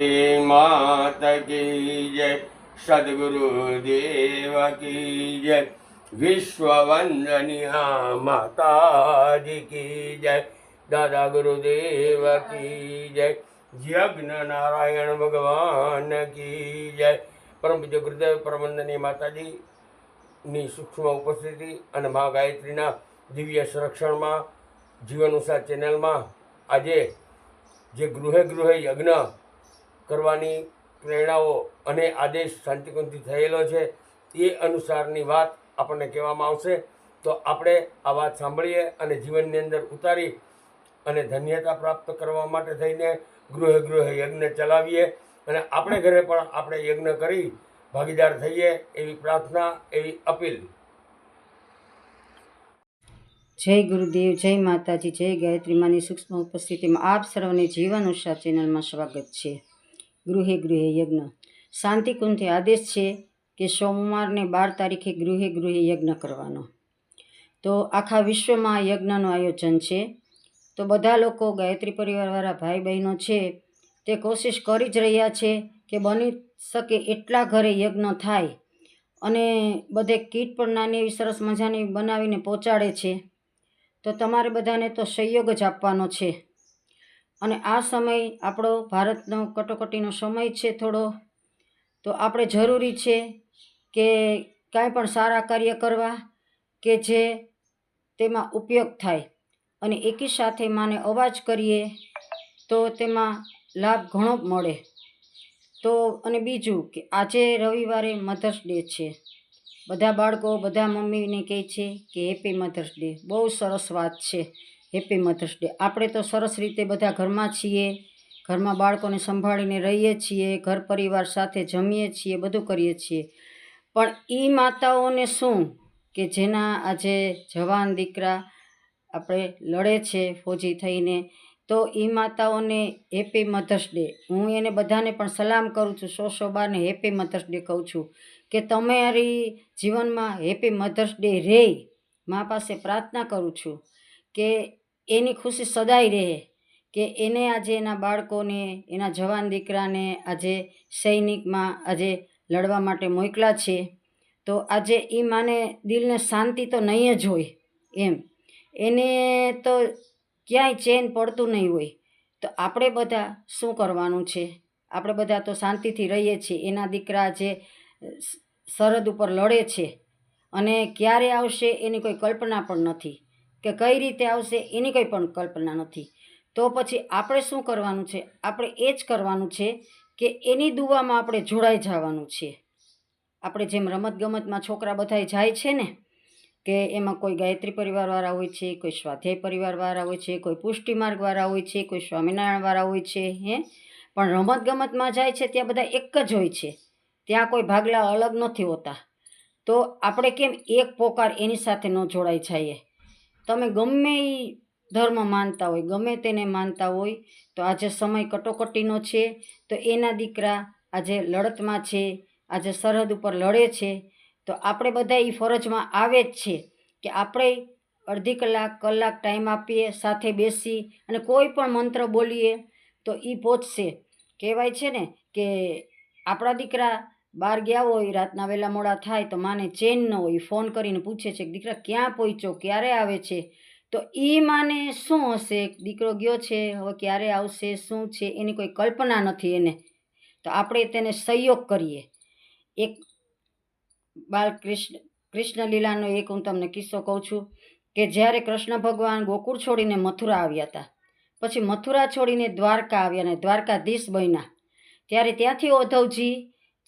जय मात की जय सदगुरु देव की जय विश्व वंदनिया माता जी की जय दादा गुरुदेव की जय यज्ञ नारायण भगवान की जय પરમ પૂજ્ય ગુરુદેવ પરમંદની માતાજીની સૂક્ષ્મ ઉપસ્થિતિ અને મા ગાયત્રીના દિવ્ય સંરક્ષણમાં જીવનુસાર ચેનલમાં આજે જે ગૃહે ગૃહે યજ્ઞ કરવાની પ્રેરણાઓ અને આદેશ શાંતિકુંજથી થયેલો છે, એ અનુસારની વાત આપણને કહેવામાં આવશે. તો આપણે આ વાત સાંભળીએ અને જીવનની અંદર ઉતારી અને ધન્યતા પ્રાપ્ત કરવા માટે થઈને ગૃહે ગૃહે યજ્ઞ ચલાવીએ અને આપણે ઘરે પણ આપણે યજ્ઞ કરી ભાગીદાર થઈએ એવી પ્રાર્થના, એવી અપીલ. જય ગુરુદેવ, જય માતાજી, જય ગાયત્રી માની સૂક્ષ્મ ઉપસ્થિતિમાં આપ સર્વને જીવન ઉષા ચેનલમાં સ્વાગત છે. ગૃહે ગૃહે યજ્ઞ. શાંતિકુંજથી આદેશ છે કે સોમવારને બાર તારીખે ગૃહે ગૃહે યજ્ઞ કરવાનો. તો આખા વિશ્વમાં યજ્ઞનું આયોજન છે. તો બધા લોકો, ગાયત્રી પરિવારવાળા ભાઈ બહેનો છે, તે કોશિશ કરી જ રહ્યા છે કે બની શકે એટલા ઘરે યજ્ઞ થાય અને બધે કીટ પણ નાની એવી સરસ મજાની બનાવીને પહોંચાડે છે. તો તમારે બધાને તો સહયોગ જ આપવાનો છે. અને આ સમય આપણો ભારતનો કટોકટીનો સમય છે થોડો, તો આપણે જરૂરી છે કે કાંઈ પણ સારા કાર્ય કરવા કે જે તેમાં ઉપયોગ થાય. અને એકી સાથે માને અવાજ કરીએ તો તેમાં લાભ ઘણો મળે. તો અને બીજું કે આજે રવિવારે મધર્સ ડે છે. બધા બાળકો, બધા મમ્મીને કહે છે કે હેપી મધર્સ ડે. બહુ સરસ વાત છે. હેપી મધર્સ ડે આપણે તો સરસ રીતે બધા ઘરમાં છીએ, ઘરમાં બાળકોને સંભાળીને રહીએ છીએ, ઘર પરિવાર સાથે જમીએ છીએ, બધું કરીએ છીએ. પણ એ માતાઓને શું કે જેના આજે જવાન દીકરા આપણે લડે છે ફોજી થઈને, તો એ માતાઓને હેપી મધર્સ ડે હું એને બધાને પણ સલામ કરું છું, સો બારને હેપી મધર્સ ડે કહું છું કે તમારી જીવનમાં હેપી મધર્સ ડે રહે મા પાસે પ્રાર્થના કરું છું. કે એની ખુશી સદાય રહે, કે એને આજે એના બાળકોને, એના જવાન દીકરાને આજે સૈનિકમાં આજે લડવા માટે મોકલા છે, તો આજે એ માને દિલને શાંતિ તો નહીં જ હોય એમ. એને તો ક્યાંય ચેન પડતું નહીં હોય. તો આપણે બધા શું કરવાનું છે? આપણે બધા તો શાંતિથી રહીએ છીએ. એના દીકરા જે સરહદ ઉપર લડે છે અને ક્યારે આવશે એની કોઈ કલ્પના પણ નથી. કે કઈ રીતે આવશે એની કંઈ પણ કલ્પના નથી. તો પછી આપણે શું કરવાનું છે? આપણે એ જ કરવાનું છે કે એની દુવામાં આપણે જોડાઈ જવાનું છે. આપણે જેમ રમતગમતમાં છોકરા બધાય જાય છે ને, કે એમાં કોઈ ગાયત્રી પરિવારવાળા હોય છે, કોઈ સ્વાધ્યાય પરિવારવાળા હોય છે, કોઈ પુષ્ટિમાર્ગવાળા હોય છે, કોઈ સ્વામિનારાયણવાળા હોય છે, હે? પણ રમતગમતમાં જાય છે ત્યાં બધા એક જ હોય છે. ત્યાં કોઈ ભાગલા અલગ નથી હોતા. તો આપણે કેમ એક પોકાર એની સાથે ન જોડાઈ જઈએ? તમે ગમે એ ધર્મ માનતા હોય, ગમે તેને માનતા હોય, તો આજે સમય કટોકટીનો છે, તો એના દીકરા આજે લડતમાં છે, આજે સરહદ ઉપર લડે છે, તો આપણે બધા એ ફરજમાં આવે જ છે કે આપણે અડધી કલાક કલાક ટાઈમ આપીએ, સાથે બેસી અને કોઈ પણ મંત્ર બોલીએ, તો એ પહોંચશે. કહેવાય છે ને કે આપણા દીકરા બહાર ગયા હોય, રાતના વહેલા મોડા થાય તો માને ચેન ન હોય, ફોન કરીને પૂછે છે કે દીકરા ક્યાં પહોંચ્યો, ક્યારે આવે છે? તો એ માને શું હશે? દીકરો ગયો છે, હવે ક્યારે આવશે, શું છે? એની કોઈ કલ્પના નથી એને. તો આપણે તેને સહયોગ કરીએ. એક બાલકૃષ્ણ કૃષ્ણ લીલાનો એક હું તમને કિસ્સો કહું છું કે જ્યારે કૃષ્ણ ભગવાન ગોકુળ છોડીને મથુરા આવ્યા હતા, પછી મથુરા છોડીને દ્વારકા આવ્યા ને દ્વારકાધીશ બન્યા, ત્યારે ત્યાંથી ઉદ્ધવજી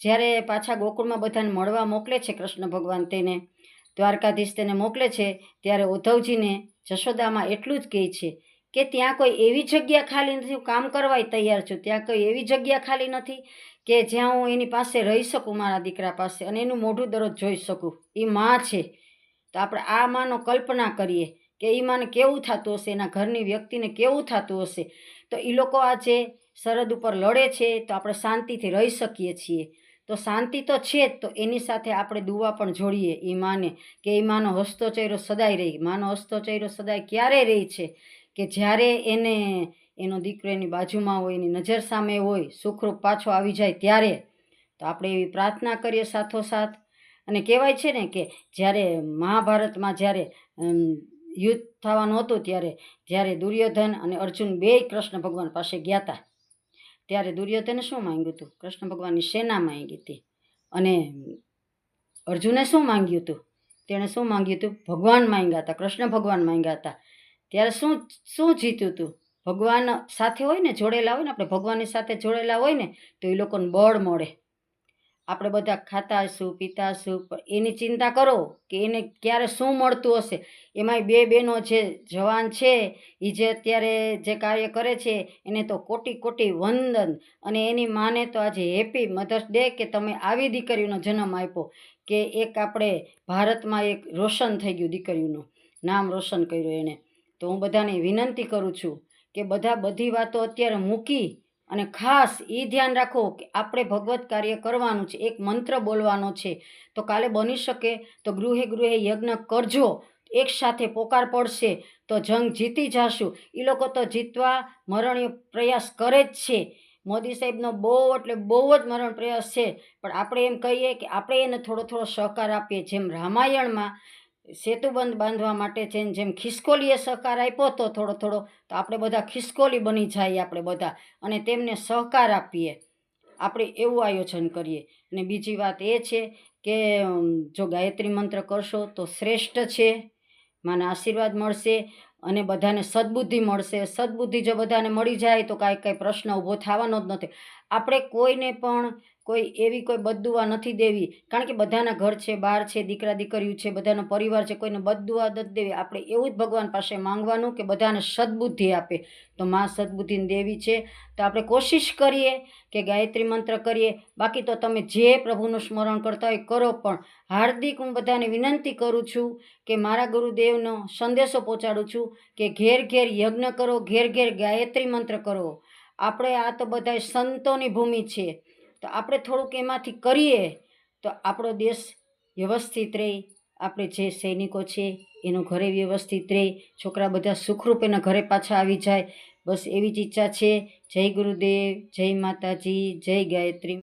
જ્યારે પાછા ગોકુળમાં બધાને મળવા મોકલે છે કૃષ્ણ ભગવાન તેને, દ્વારકાધીશ તેને મોકલે છે, ત્યારે ઉદ્ધવજીને જશોદામાં એટલું જ કહે છે કે ત્યાં કોઈ એવી જગ્યા ખાલી નથી, હું કામ કરવાય તૈયાર છું, ત્યાં કોઈ એવી જગ્યા ખાલી નથી કે જ્યાં હું એની પાસે રહી શકું, મારા દીકરા પાસે અને એનું મોઢું દરરોજ જોઈ શકું. એ માં છે. તો આપણે આ માનો કલ્પના કરીએ કે એ માને કેવું થતું હશે, એના ઘરની વ્યક્તિને કેવું થતું હશે? તો એ લોકો આજે સરહદ ઉપર લડે છે, તો આપણે શાંતિથી રહી શકીએ છીએ. તો શાંતિ તો છે જ, તો એની સાથે આપણે દુવા પણ જોડીએ. એ માને કે એ માનો હસતો ચહેરો સદાય રહી. માનો હસતો ચહેરો સદાય ક્યારે રહી છે? કે જ્યારે એને, એનો દીકરો એની બાજુમાં હોય, એની નજર સામે હોય, સુખરૂપ પાછો આવી જાય ત્યારે, તો આપણે એવી પ્રાર્થના કરીએ સાથોસાથ. અને કહેવાય છે ને કે જ્યારે મહાભારતમાં જ્યારે યુદ્ધ થવાનું હતું ત્યારે, જ્યારે દુર્યોધન અને અર્જુન બેય કૃષ્ણ ભગવાન પાસે ગયા હતા ત્યારે દુર્યોધને શું માંગ્યું હતું કૃષ્ણ ભગવાનની સેના માંગી હતી. અને અર્જુને શું માંગ્યું હતું તેણે શું માંગ્યું હતું ભગવાન માંગ્યા હતા, કૃષ્ણ ભગવાન માંગ્યા હતા. ત્યારે શું શું જીત્યું હતું ભગવાન સાથે હોય ને, જોડેલા હોય ને, આપણે ભગવાનની સાથે જોડેલા હોય ને, તો એ લોકોને બળ મળે. આપણે બધા ખાતા હશું પીતા હશું એની ચિંતા કરો કે એને ક્યારે શું મળતું હશે. એમાંય બે બહેનો જે જવાન છે એ જે અત્યારે જે કાર્ય કરે છે, એને તો કોટી કોટી વંદન. અને એની માને તો આજે હેપી મધર્સ ડે કે તમે આવી દીકરીનો જન્મ આપ્યો, કે એક આપણે ભારતમાં એક રોશન થઈ ગયું દીકરીનું નામ રોશન કર્યું એણે તો હું બધાને વિનંતી કરું છું કે બધા બધી વાતો અત્યારે મૂકી અને ખાસ એ ધ્યાન રાખો કે આપણે ભગવત કાર્ય કરવાનું છે, એક મંત્ર બોલવાનો છે. તો કાલે બની શકે, તો ગૃહે ગૃહે યજ્ઞ કરજો, એક સાથે પોકાર પડશે, તો જંગ જીતી જશું. એ લોકો તો જીતવા મરણીય પ્રયાસ કરે જ છે. મોદી સાહેબનો બહુ, એટલે બહુ જ મરણ પ્રયાસ છે. પણ આપણે એમ કહીએ કે આપણે એને થોડો થોડો સહકાર આપીએ, જેમ રામાયણમાં સેતુબંધ બાંધવા માટે છે ને જેમ ખિસકોલીએ સહકાર આપ્યો હતો થોડો થોડો, તો આપણે બધા ખિસકોલી બની જાય આપણે બધા. અને તેમને સહકાર આપીએ. આપણે એવું આયોજન કરીએ. અને બીજી વાત એ છે કે જો ગાયત્રી મંત્ર કરશો તો શ્રેષ્ઠ છે. મને આશીર્વાદ મળશે અને બધાને સદબુદ્ધિ મળશે. સદબુદ્ધિ જો બધાને મળી જાય તો કાંઈ કાંઈ પ્રશ્ન ઊભો થવાનો જ નથી. આપણે કોઈને પણ કોઈ એવી કોઈ બદદુઆ નથી દેવી. કારણ કે બધાના ઘર છે, બાર છે, દીકરા દીકરીઓ છે, બધાનો પરિવાર છે, કોઈને બદદુઆ નથી દેવી. આપણે એવું જ ભગવાન પાસે માંગવાનું કે બધાને સદબુદ્ધિ આપે. તો માં સદબુદ્ધિની દેવી છે. તો આપણે કોશિશ કરીએ કે ગાયત્રી મંત્ર કરીએ. બાકી તો તમે જે પ્રભુનું સ્મરણ કરતા હોય કરો પણ હાર્દિક હું બધાને વિનંતી કરું છું કે મારા ગુરુદેવનો સંદેશો પહોંચાડું છું કે ઘેર ઘેર યજ્ઞ કરો, ઘેર ઘેર ગાયત્રી મંત્ર કરો. આપણે આ તો બધાય સંતોની ભૂમિ છે. તો આપણે થોડુંક એમાંથી કરીએ તો આપણો દેશ વ્યવસ્થિત રહે. આપણે જે સૈનિકો છે એનું ઘરે વ્યવસ્થિત રહે. છોકરા બધા સુખરૂપ એના ઘરે પાછા આવી જાય. બસ એવી જ ઈચ્છા છે. જય ગુરુદેવ, જય માતાજી, જય ગાયત્રી.